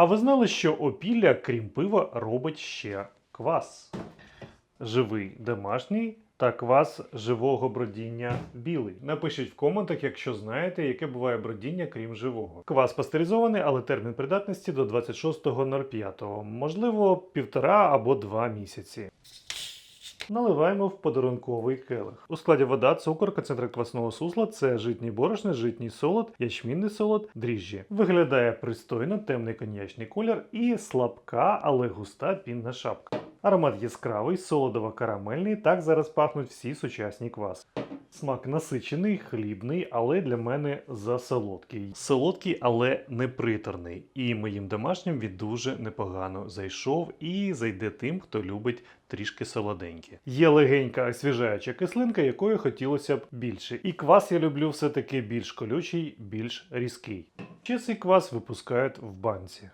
А ви знали, що опілля, крім пива, робить ще квас? Живий домашній та квас живого бродіння білий. Напишіть в коментах, якщо знаєте, яке буває бродіння, крім живого. Квас пастеризований, але термін придатності до 26.05, можливо, півтора або два місяці. Наливаємо в подарунковий келих. У складі вода, цукор, концентрат квасного сусла, це житній борошни, житній солод, ячмінний солод, дріжджі. Виглядає пристойно, темний коньячний колір і слабка, але густа пінна шапка. Аромат яскравий, солодово-карамельний, так зараз пахнуть всі сучасні кваси. Смак насичений, хлібний, але для мене засолодкий. Солодкий, але не приторний. І моїм домашнім він дуже непогано зайшов і зайде тим, хто любить трішки солоденьке. Є легенька освіжаюча кислинка, якої хотілося б більше. І квас я люблю все-таки більш колючий, більш різкий. Ще цей квас випускають в банці.